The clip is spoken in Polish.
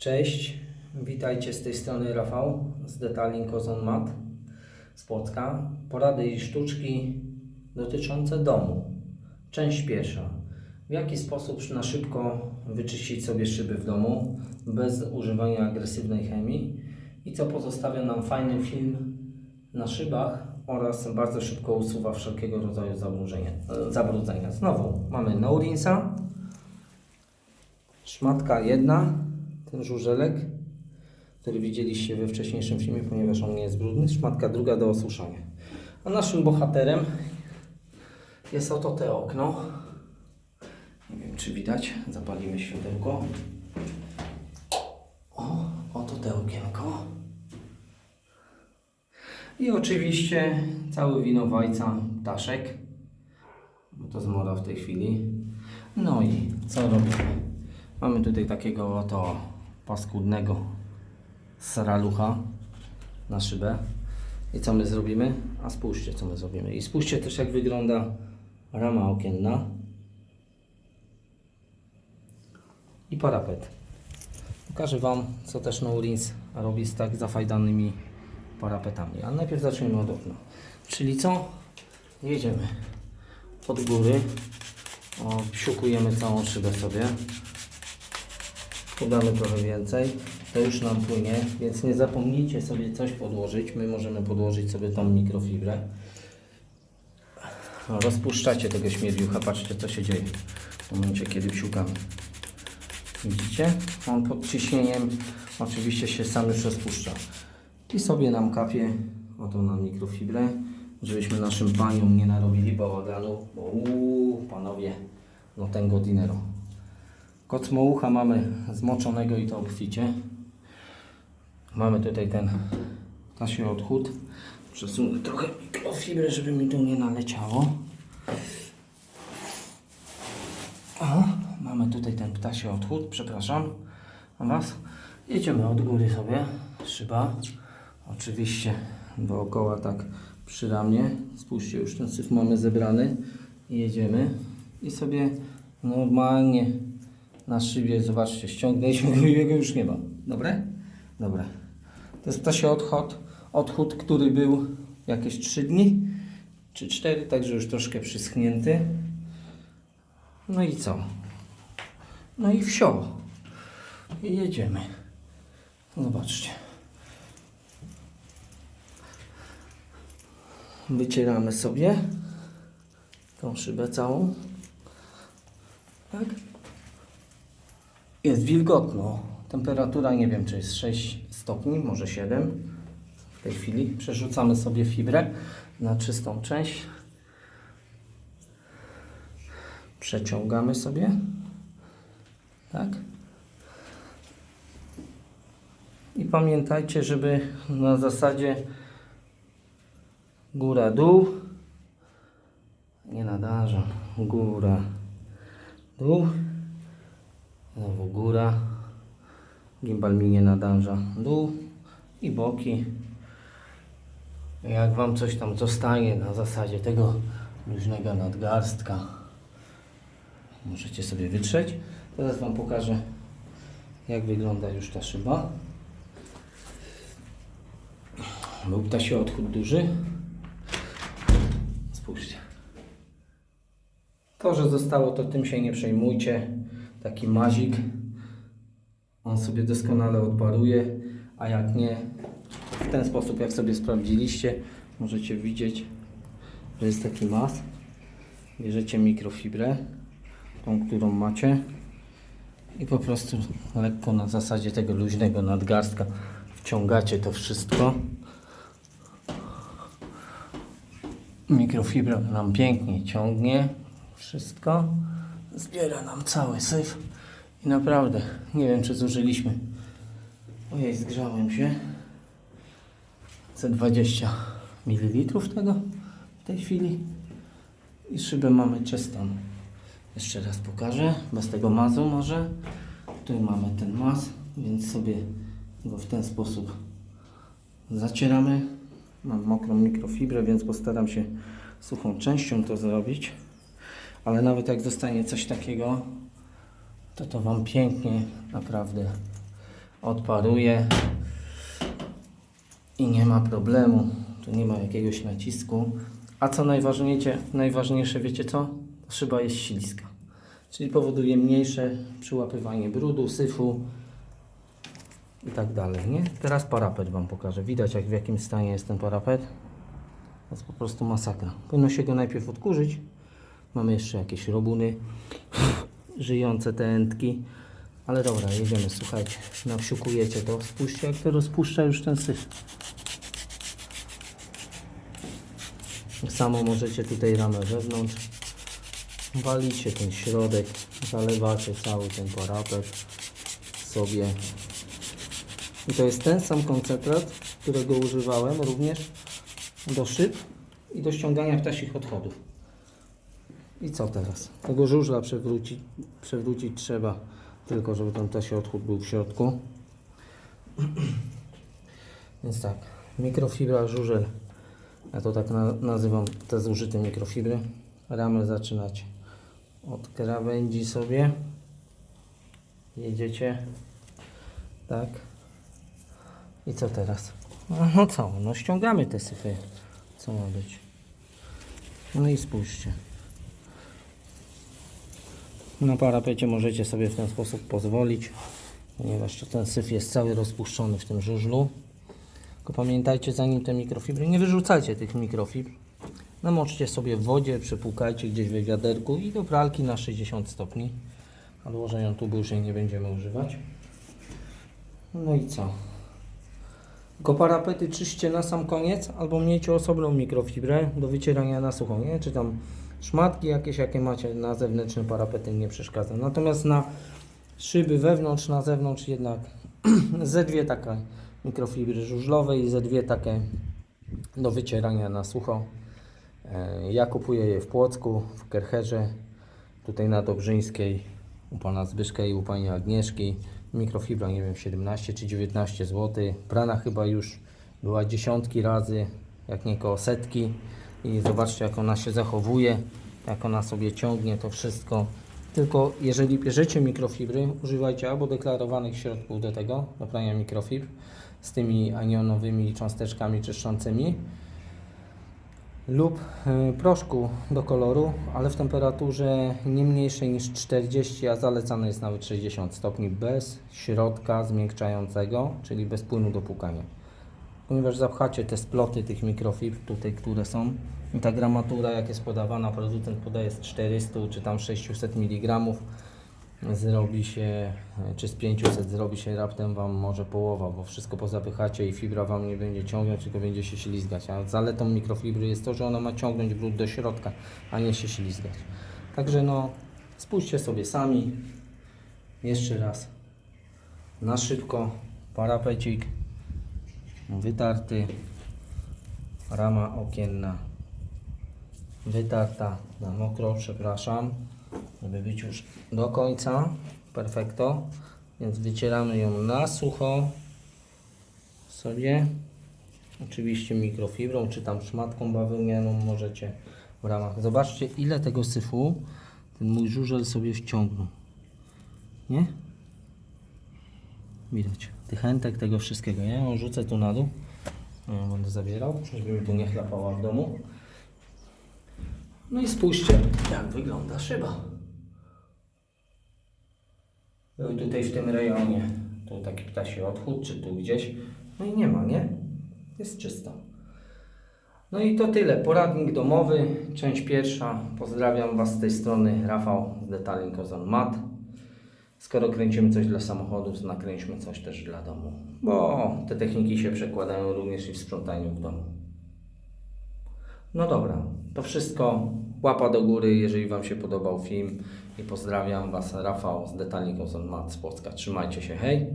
Cześć, witajcie z tej strony Rafał z Detailing Ozon Mat z Płocka. Porady i sztuczki dotyczące domu. Część pierwsza. W jaki sposób na szybko wyczyścić sobie szyby w domu bez używania agresywnej chemii i co pozostawia nam fajny film na szybach oraz bardzo szybko usuwa wszelkiego rodzaju zabrudzenia. Znowu mamy no rinsa, Szmatka jedna, ten żużelek, który widzieliście we wcześniejszym filmie, ponieważ on nie jest brudny. Szmatka druga do osuszania. A naszym bohaterem jest oto te okno. Nie wiem, czy widać. Zapalimy światełko. O, oto te okienko. I oczywiście cały winowajca ptaszek. Bo to zmora w tej chwili. No i co robimy? Mamy tutaj takiego oto paskudnego sralucha na szybę. I co my zrobimy? A spójrzcie, co my zrobimy. I spójrzcie też, jak wygląda rama okienna i parapet. Pokażę Wam, co też No Rins robi z tak zafajdanymi parapetami. Ale najpierw zaczniemy od okna. Czyli co? Jedziemy od góry. Obsiukujemy całą szybę sobie. Podamy trochę więcej. To już nam płynie, więc nie zapomnijcie sobie coś podłożyć. My możemy podłożyć sobie tą mikrofibrę. Rozpuszczacie tego śmierdziucha. Patrzcie, co się dzieje w momencie, kiedy wsiukamy. Widzicie? On pod ciśnieniem oczywiście się sam już rozpuszcza. I sobie nam kapie oto na mikrofibrę, żebyśmy naszym paniom nie narobili bałaganu, bo uuu, panowie, no ten godinero. Kocmołucha mamy zmoczonego i to obficie. Mamy tutaj ten ptasi odchód. Przesunę trochę mikrofibrę, żeby mi tu nie naleciało. O, mamy tutaj ten ptasi odchód, przepraszam Was. Jedziemy od góry sobie, szyba. Oczywiście dookoła tak przy ramię. Spójrzcie, już ten syf mamy zebrany. Jedziemy. I sobie normalnie na szybie, zobaczcie, ściągnęliśmy go i jego już nie ma. Dobre? Dobre. To jest ptasie odchód, odchód, który był jakieś 3 dni, czy 4, także już troszkę przyschnięty. No i co? No i wsio. I jedziemy. Zobaczcie. Wycieramy sobie tą szybę całą. Tak? Jest wilgotno. Temperatura nie wiem, czy jest 6 stopni, może 7 w tej chwili. Przerzucamy sobie fibrę na czystą część. Przeciągamy sobie. Tak. I pamiętajcie, żeby na zasadzie góra-dół. Nie nadążam. Góra, dół. Znowu góra. Gimbal mi nie nadąża. Dół i boki. Jak Wam coś tam zostaje na zasadzie tego luźnego nadgarstka, możecie sobie wytrzeć. Teraz Wam pokażę, jak wygląda już ta szyba. Był ptasi odchód duży. Spójrzcie. To, że zostało, to tym się nie przejmujcie. Taki mazik. On sobie doskonale odparuje, a jak nie, w ten sposób, jak sobie sprawdziliście, możecie widzieć, że jest taki mas. Bierzecie mikrofibrę, tą, którą macie i po prostu lekko na zasadzie tego luźnego nadgarstka wciągacie to wszystko. Mikrofibra nam pięknie ciągnie wszystko. Zbiera nam cały syf. I naprawdę, nie wiem czy zużyliśmy. Ojej, zgrzałem się. Chcę 20 ml tego w tej chwili. I szybę mamy czystą. Jeszcze raz pokażę, bez tego mazu może. Tu mamy ten maz, więc sobie go w ten sposób zacieramy. Mam mokrą mikrofibrę, więc postaram się suchą częścią to zrobić. Ale nawet jak zostanie coś takiego, to to Wam pięknie naprawdę odparuje i nie ma problemu. Tu nie ma jakiegoś nacisku. A co najważniejsze, najważniejsze wiecie co? Szyba jest śliska. Czyli powoduje mniejsze przyłapywanie brudu, syfu i tak dalej, nie? Teraz parapet Wam pokażę. Widać jak w jakim stanie jest ten parapet. To jest po prostu masakra. Powinno się go najpierw odkurzyć. Mamy jeszcze jakieś robuny, żyjące te entki. Ale dobra, jedziemy, słuchajcie. Nawsiukujecie to. Spójrzcie jak to rozpuszcza już ten syf. Tak samo możecie tutaj ramę wewnątrz. Walicie ten środek, zalewacie cały ten parapet sobie. I to jest ten sam koncentrat, którego używałem również do szyb i do ściągania ptasich odchodów. I co teraz? Tego żużla przewrócić, przewrócić trzeba, tylko żeby ten ptasi odchód był w środku. Więc tak, mikrofibra żużel, ja to tak na, nazywam te zużyte mikrofibry. Ramę zaczynać od krawędzi sobie. Jedziecie, tak. I co teraz? No co? No ściągamy te syfy. Co ma być? No i spójrzcie. Na parapecie możecie sobie w ten sposób pozwolić, ponieważ ten syf jest cały rozpuszczony w tym żużlu. Tylko pamiętajcie, zanim te mikrofibry, nie wyrzucajcie tych mikrofibr. Namoczcie sobie w wodzie, przepłukajcie gdzieś we wiaderku i do pralki na 60 stopni. Odłożenia tuby już jej nie będziemy używać. No i co? Tylko parapety czyście na sam koniec, albo miejcie osobną mikrofibrę do wycierania na sucho, nie? Czy tam szmatki jakieś, jakie macie na zewnętrzne parapety nie przeszkadza. Natomiast na szyby wewnątrz, na zewnątrz jednak ze dwie takie mikrofibry żużlowe i ze dwie takie do wycierania na sucho. E, Ja kupuję je w Płocku, w Kercherze, tutaj na Dobrzyńskiej, u pana Zbyszka i u pani Agnieszki. Mikrofibra, nie wiem, 17 czy 19 zł. Prana chyba już była dziesiątki razy, jak nie koło setki. I zobaczcie, jak ona się zachowuje, jak ona sobie ciągnie to wszystko. Tylko jeżeli bierzecie mikrofibry, używajcie albo deklarowanych środków do tego, do prania mikrofibr, z tymi anionowymi cząsteczkami czyszczącymi, lub y, proszku do koloru, ale w temperaturze nie mniejszej niż 40, a zalecane jest nawet 60 stopni bez środka zmiękczającego, czyli bez płynu do płukania. Ponieważ zapchacie te sploty tych mikrofibr tutaj, które są i ta gramatura jak jest podawana, producent podaje z 400 czy tam 600 mg zrobi się, czy z 500 zrobi się raptem Wam może połowa, bo wszystko pozapychacie i fibra Wam nie będzie ciągnąć, tylko będzie się ślizgać. A zaletą mikrofibry jest to, że ona ma ciągnąć brud do środka, a nie się ślizgać. Także no, spójrzcie sobie sami. Jeszcze raz. Na szybko. Parapecik wytarty. Rama okienna wytarta na mokro, przepraszam, żeby być już do końca, perfekto, więc wycieramy ją na sucho. Sobie, oczywiście mikrofibrą, czy tam szmatką bawełnianą możecie w ramach, zobaczcie ile tego syfu ten mój żużel sobie wciągnął, nie? Widać, tych chętek tego wszystkiego, nie? No, rzucę tu na dół, będę zabierał, żeby mi tu nie chlapała w domu. No i spójrzcie, jak wygląda szyba. Był tutaj w tym rejonie, tu taki ptasi odchód, czy tu gdzieś. No i nie ma, nie? Jest czysto. No i to tyle. Poradnik domowy, część pierwsza. Pozdrawiam Was z tej strony, Rafał z Detailing Ozon Mat. Skoro kręcimy coś dla samochodów, nakręćmy coś też dla domu. Bo te techniki się przekładają również i w sprzątaniu w domu. No dobra, to wszystko. Łapa do góry, jeżeli Wam się podobał film. I pozdrawiam Was, Rafał z Detailing Ozon Mat z Płocka. Trzymajcie się, hej!